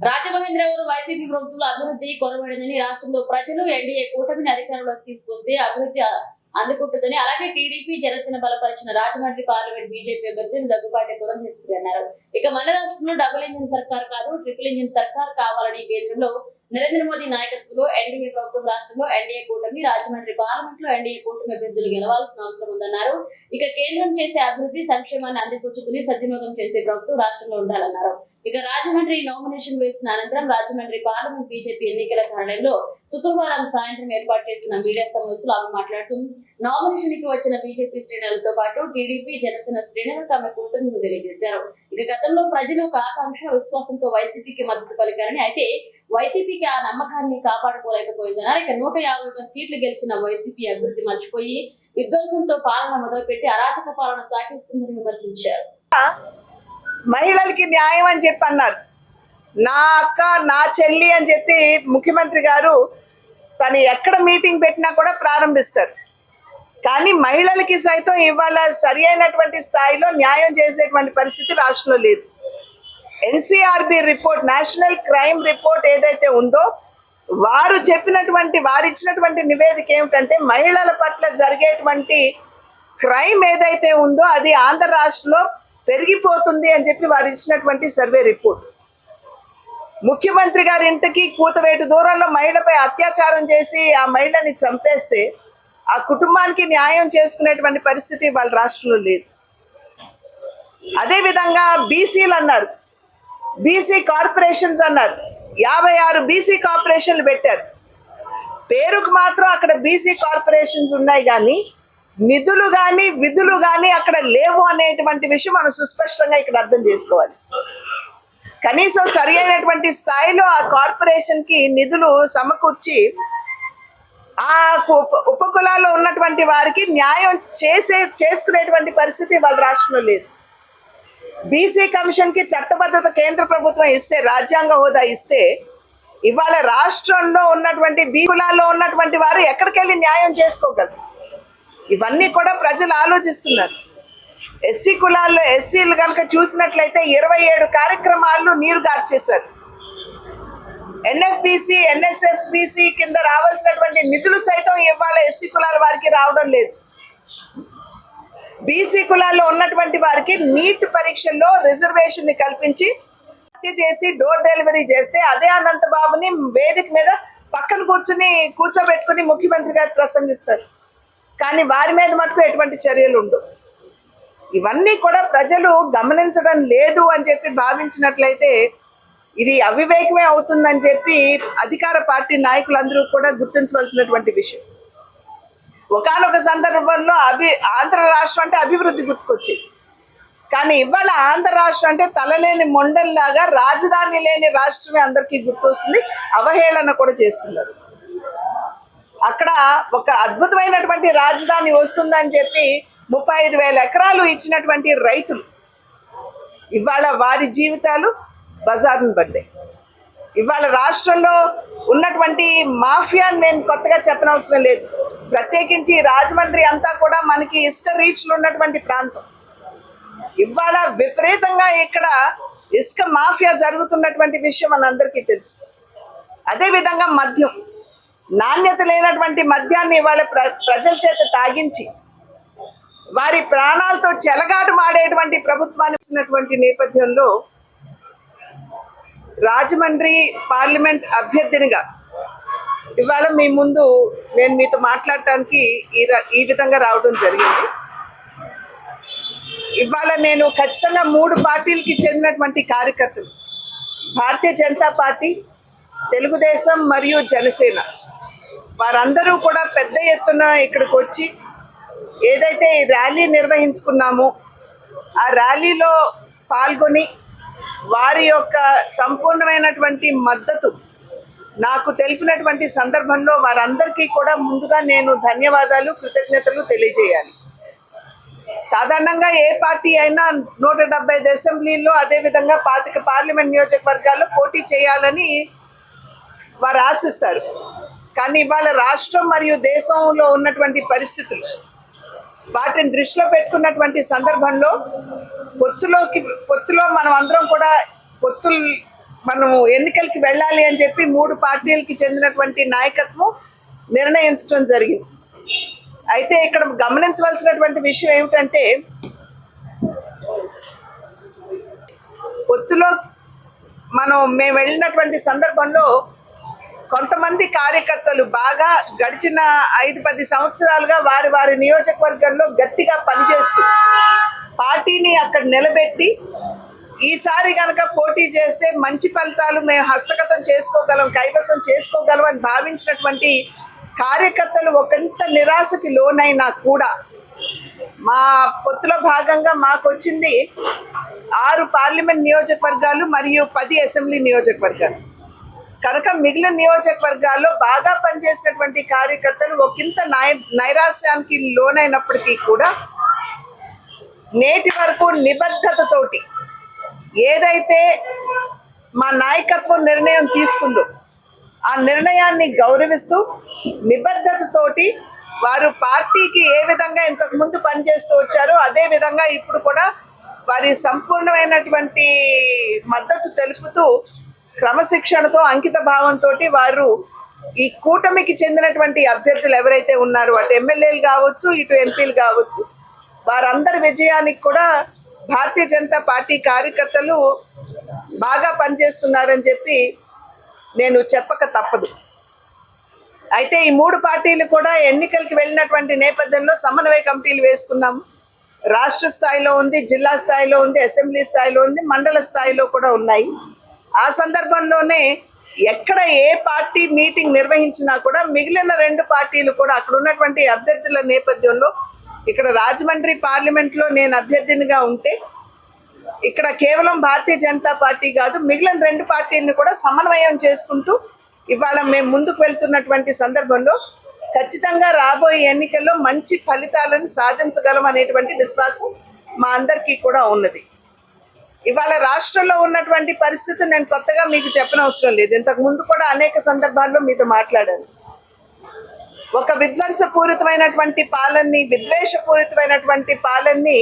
Rajamahendravaram YCP ప్రభుత్వంలో అభివృద్ధి కొరబడిందని రాష్ట్రంలో ప్రజలు ఎన్డీఏ కూటమిని అధికారంలోకి తీసుకొస్తే అభివృద్ధి అందుకుంటుందని అలాగే టీడీపీ జనసేన బలపరిచిన రాజమండ్రి పార్లమెంట్ బీజేపీ అభ్యర్థిని దగ్గుపాటి పురంధేశ్వరి అన్నారు ఇక మన రాష్ట్రంలో డబుల్ ఇంజిన్ సర్కార్ కాదు ట్రిపుల్ ఇంజిన్ సర్కార్ కావాలని కేంద్రంలో నరేంద్ర మోదీ నాయకత్వంలో ఎన్డీఏ ప్రభుత్వం రాష్ట్రంలో ఎన్డీఏ కూటమి రాజమండ్రి పార్లమెంట్లో ఎన్డీఏ కూటమి అభ్యర్థులు గెలవాల్సిన అవసరం ఉందన్నారు. ఇక కేంద్రం చేసే అభివృద్ధి సంక్షేమాన్ని అందిపుచ్చుకుని సద్వినియోగం చేసే ప్రభుత్వం రాష్ట్రంలో ఉండాలన్నారు. ఇక రాజమండ్రి నామినేషన్ వేసిన అనంతరం రాజమండ్రి పార్లమెంట్ బీజేపీ ఎన్నికల కార్యాలయంలో శుక్రవారం సాయంత్రం ఏర్పాటు చేసిన మీడియా సమావేశంలో ఆమె మాట్లాడుతూ నామినేషన్కి వచ్చిన బీజేపీ శ్రేణులతో పాటు టీడీపీ జనసేన శ్రేణులకు ఆమె కృతజ్ఞతలు తెలియజేశారు. ఇక గతంలో ప్రజలు ఒక ఆకాంక్ష విశ్వాసంతో వైసీపీకి మద్దతు పలికారని అయితే వైసీపీకి ఆ నమ్మకాన్ని కాపాడుకోలేకపోయిందన్నారు ఇక నూట యాభై సీట్లు గెలిచిన వైసీపీ అభివృద్ధి మర్చిపోయి విధ్వంసంతో పాలన మొదలుపెట్టి అరాచక పాలన సాగిస్తుందని విమర్శించారు. మహిళలకి న్యాయం అని చెప్పి అన్నారు. నా అక్క నా చెల్లి అని చెప్పి ముఖ్యమంత్రి గారు తను ఎక్కడ మీటింగ్ పెట్టినా కూడా ప్రారంభిస్తారు. కానీ మహిళలకి సైతం ఇవాళ సరి అయినటువంటి స్థాయిలో న్యాయం చేసేటువంటి పరిస్థితి రాష్ట్రంలో లేదు. NCRB report national crime report ఏదైతే ఉందో వారు చెప్పినటువంటి వారు ఇచ్చినటువంటి నివేదిక ఏమిటంటే మహిళల పట్ల జరిగేటువంటి క్రైమ్ ఏదైతే ఉందో అది ఆంధ్ర రాష్ట్రంలో పెరిగిపోతుంది అని చెప్పి వారు ఇచ్చినటువంటి సర్వే రిపోర్ట్. ముఖ్యమంత్రి గారి ఇంటికి కూతవేటు దూరంలో మహిళపై అత్యాచారం చేసి ఆ మహిళని చంపేస్తే ఆ కుటుంబానికి న్యాయం చేసుకునేటువంటి పరిస్థితి వాళ్ళ రాష్ట్రంలో లేదు. అదేవిధంగా బీసీలు అన్నారు బీసీ కార్పొరేషన్స్ అన్నారు. యాభై ఆరు బీసీ కార్పొరేషన్లు పెట్టారు. పేరుకు మాత్రం అక్కడ బీసీ కార్పొరేషన్స్ ఉన్నాయి కానీ నిధులు కానీ విధులు కానీ అక్కడ లేవు అనేటువంటి విషయం మనం సుస్పష్టంగా ఇక్కడ అర్థం చేసుకోవాలి. కనీసం సరి అయినటువంటి స్థాయిలో ఆ కార్పొరేషన్కి నిధులు సమకూర్చి ఆ ఉపకులాల్లో ఉన్నటువంటి వారికి న్యాయం చేసే చేసుకునేటువంటి పరిస్థితి వాళ్ళ రాష్ట్రంలో లేదు. బీసీ కమిషన్కి చట్టబద్ధత కేంద్ర ప్రభుత్వం ఇస్తే రాజ్యాంగ హోదా ఇస్తే ఇవాళ రాష్ట్రంలో ఉన్నటువంటి బీకులాల్లో ఉన్నటువంటి వారు ఎక్కడికి వెళ్ళి న్యాయం చేసుకోగలరు? ఇవన్నీ కూడా ప్రజలు ఆలోచిస్తున్నారు. ఎస్సీ కులాల్లో ఎస్సీలు కనుక చూసినట్లయితే ఇరవై ఏడు కార్యక్రమాలు నీరు గార్చేశారు. ఎన్ఎఫ్బిసి ఎన్ఎస్ఎఫ్బిసి కింద రావాల్సినటువంటి నిధులు సైతం ఇవాళ ఎస్సీ కులాల వారికి రావడం లేదు. బీసీ కులాల్లో ఉన్నటువంటి వారికి నీట్ పరీక్షల్లో రిజర్వేషన్ని కల్పించి హత్య చేసి డోర్ డెలివరీ చేస్తే అదే అనంత బాబుని వేదిక మీద పక్కన కూర్చుని కూర్చోబెట్టుకుని ముఖ్యమంత్రి గారు ప్రసంగిస్తారు. కానీ వారి మీద మటుకు ఎటువంటి చర్యలు ఉండవు ఇవన్నీ కూడా ప్రజలు గమనించడం లేదు అని చెప్పి భావించినట్లయితే ఇది అవివేకమే అవుతుందని చెప్పి అధికార పార్టీ నాయకులందరూ కూడా గుర్తించవలసినటువంటి విషయం. ఒకానొక సందర్భంలో అభి ఆంధ్ర రాష్ట్రం అంటే అభివృద్ధి గుర్తుకొచ్చింది. కానీ ఇవాళ ఆంధ్ర రాష్ట్రం అంటే తలలేని మొండల్లాగా రాజధాని లేని రాష్ట్రమే అందరికీ గుర్తొస్తుంది. అవహేళన కూడా చేస్తున్నారు. అక్కడ ఒక అద్భుతమైనటువంటి రాజధాని వస్తుందని చెప్పి ముప్పై ఐదు వేల ఎకరాలు ఇచ్చినటువంటి రైతులు. ఇవాళ వారి జీవితాలు బజార్ను పడ్డాయి ఇవాళ రాష్ట్రంలో ఉన్నటువంటి మాఫియాని నేను కొత్తగా చెప్పనవసరం లేదు. ప్రత్యేకించి రాజమండ్రి అంతా కూడా మనకి ఇసుక రీచ్లు ఉన్నటువంటి ప్రాంతం. ఇవాళ విపరీతంగా ఇక్కడ ఇసుక మాఫియా జరుగుతున్నటువంటి విషయం మనందరికీ తెలుసు. అదేవిధంగా మద్యం. నాణ్యత లేనటువంటి మద్యాన్ని ఇవాళ ప్ర ప్రజల చేత తాగించి వారి ప్రాణాలతో చెలగాటు మాడేటువంటి ప్రభుత్వాన్ని నేపథ్యంలో రాజమండ్రి పార్లమెంట్ అభ్యర్థినిగా. ఇవాళ మీ ముందు నేను మీతో మాట్లాడటానికి ఈ ర- ఈ విధంగా రావడం జరిగింది. ఇవాళ నేను ఖచ్చితంగా మూడు పార్టీలకి చెందినటువంటి కార్యకర్తలు. భారతీయ జనతా పార్టీ తెలుగుదేశం మరియు జనసేన. వారందరూ కూడా పెద్ద ఎత్తున ఇక్కడికి వచ్చి ఏదైతే ఈ ర్యాలీ నిర్వహించుకున్నామో ఆ ర్యాలీలో పాల్గొని వారి యొక్క సంపూర్ణమైనటువంటి మద్దతు నాకు తెలిపినటువంటి సందర్భంలో వారందరికీ కూడా ముందుగా నేను ధన్యవాదాలు కృతజ్ఞతలు తెలియజేయాలి. సాధారణంగా ఏ పార్టీ అయినా నూట డెబ్బై ఐదు అసెంబ్లీలో అదేవిధంగా పాతిక పార్లమెంట్ నియోజకవర్గాల్లో పోటీ చేయాలని వారు ఆశిస్తారు. కానీ ఇవాళ రాష్ట్రం మరియు దేశంలో ఉన్నటువంటి పరిస్థితులు వాటిని దృష్టిలో పెట్టుకున్నటువంటి సందర్భంలో పొత్తులోకి పొత్తులో మనం అందరం కూడా పొత్తులు మనము ఎన్నికలకి వెళ్ళాలి అని చెప్పి మూడు పార్టీలకి చెందినటువంటి నాయకత్వం నిర్ణయించడం జరిగింది. అయితే ఇక్కడ గమనించవలసినటువంటి విషయం ఏమిటంటే పొత్తులో మనం మేము వెళ్ళినటువంటి సందర్భంలో కొంతమంది కార్యకర్తలు బాగా గడిచిన ఐదు పది సంవత్సరాలుగా వారి వారి నియోజకవర్గంలో గట్టిగా పనిచేస్తూ పార్టీని అక్కడ నిలబెట్టి ఈసారి కనుక పోటీ చేస్తే మంచి ఫలితాలు మేము హస్తగతం చేసుకోగలం కైవసం చేసుకోగలం అని భావించినటువంటి కార్యకర్తలు ఒకంత నిరాశకి లోనైనా కూడా మా పొత్తులో భాగంగా మాకు వచ్చింది ఆరు పార్లమెంట్ నియోజకవర్గాలు మరియు పది అసెంబ్లీ నియోజకవర్గాలు. కనుక మిగిలిన నియోజకవర్గాల్లో బాగా పనిచేసినటువంటి కార్యకర్తలు ఒకంత నై నైరాశ్యానికి లోనైనప్పటికీ కూడా నేటి వరకు నిబద్ధతతోటి ఏదైతే మా నాయకత్వం నిర్ణయం తీసుకుందో ఆ నిర్ణయాన్ని గౌరవిస్తూ నిబద్ధతతోటి వారు పార్టీకి ఏ విధంగా ఇంతకుముందు పనిచేస్తూ వచ్చారో అదే విధంగా ఇప్పుడు కూడా వారి సంపూర్ణమైనటువంటి మద్దతు తెలుపుతూ క్రమశిక్షణతో అంకిత భావంతో వారు ఈ కూటమికి చెందినటువంటి అభ్యర్థులు ఎవరైతే ఉన్నారో అటు ఎమ్మెల్యేలు కావచ్చు ఇటు ఎంపీలు కావచ్చు వారందరి విజయానికి కూడా భారతీయ జనతా పార్టీ కార్యకర్తలు బాగా పనిచేస్తున్నారని చెప్పి నేను చెప్పక తప్పదు. అయితే ఈ మూడు పార్టీలు కూడా ఎన్నికలకు వెళ్ళినటువంటి నేపథ్యంలో సమన్వయ కమిటీలు వేసుకున్నాము రాష్ట్ర స్థాయిలో ఉంది జిల్లా స్థాయిలో ఉంది అసెంబ్లీ స్థాయిలో ఉంది మండల స్థాయిలో కూడా ఉన్నాయి. ఆ సందర్భంలోనే ఎక్కడ ఏ పార్టీ మీటింగ్ నిర్వహించినా కూడా మిగిలిన రెండు పార్టీలు కూడా అక్కడ ఉన్నటువంటి అభ్యర్థుల నేపథ్యంలో ఇక్కడ రాజమండ్రి పార్లమెంట్లో నేను అభ్యర్థినిగా ఉంటే ఇక్కడ కేవలం భారతీయ జనతా పార్టీ కాదు మిగిలిన రెండు పార్టీలను కూడా సమన్వయం చేసుకుంటూ ఇవాళ మేము ముందుకు వెళ్తున్నటువంటి సందర్భంలో ఖచ్చితంగా రాబోయే ఎన్నికల్లో మంచి ఫలితాలను సాధించగలం అనేటువంటి విశ్వాసం మా అందరికీ కూడా ఉన్నది. ఇవాళ రాష్ట్రంలో ఉన్నటువంటి పరిస్థితి నేను కొత్తగా మీకు చెప్పనవసరం లేదు. ఇంతకు ముందు కూడా అనేక సందర్భాల్లో మీతో మాట్లాడాను. ఒక విధ్వంసపూరితమైనటువంటి పాలనని విద్వేషపూరితమైనటువంటి పాలనని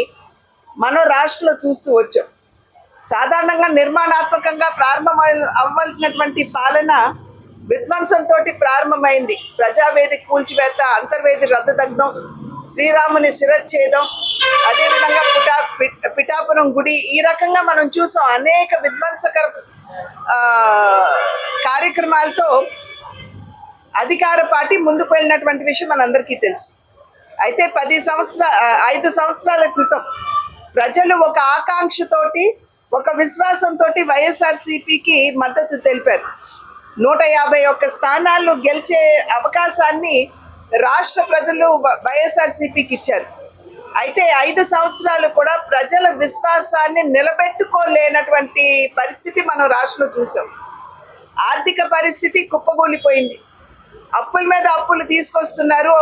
మనం రాష్ట్రంలో చూస్తూ వచ్చాం. సాధారణంగా నిర్మాణాత్మకంగా ప్రారంభం అవ్వాల్సినటువంటి పాలన విధ్వంసంతో ప్రారంభమైంది. ప్రజావేది కూల్చివేత అంతర్వేది రద్దదగ్నం శ్రీరాముని శిరచ్ఛేదం అదేవిధంగా పిఠా పిఠాపురం గుడి ఈ రకంగా మనం చూసాం అనేక విధ్వంసకర కార్యక్రమాలతో అధికార పార్టీ ముందుకు వెళ్ళినటువంటి విషయం మనందరికీ తెలుసు. అయితే పది సంవత్సరాల ఐదు సంవత్సరాల క్రితం ప్రజలు ఒక ఆకాంక్షతోటి ఒక విశ్వాసంతో వైఎస్ఆర్సీపీకి మద్దతు తెలిపారు. నూట యాభై ఒక్క స్థానాలు గెలిచే అవకాశాన్ని రాష్ట్ర ప్రజలు వైఎస్ఆర్సీపీకి ఇచ్చారు. అయితే ఐదు సంవత్సరాలు కూడా ప్రజల విశ్వాసాన్ని నిలబెట్టుకోలేనటువంటి పరిస్థితి మనం రాష్ట్రంలో చూసాం. ఆర్థిక పరిస్థితి కుప్పగూలిపోయింది అప్పుల మీద అప్పులు తీసుకొస్తున్నారు.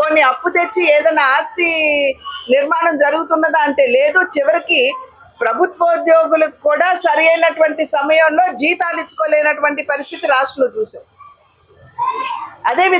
కొన్ని అప్పు తెచ్చి ఏదైనా ఆస్తి నిర్మాణం జరుగుతున్నదా అంటే లేదు. చివరికి ప్రభుత్వోద్యోగులకు కూడా సరి అయినటువంటి సమయంలో జీతాలు ఇచ్చుకోలేనటువంటి పరిస్థితి రాష్ట్రంలో చూసాం. అదే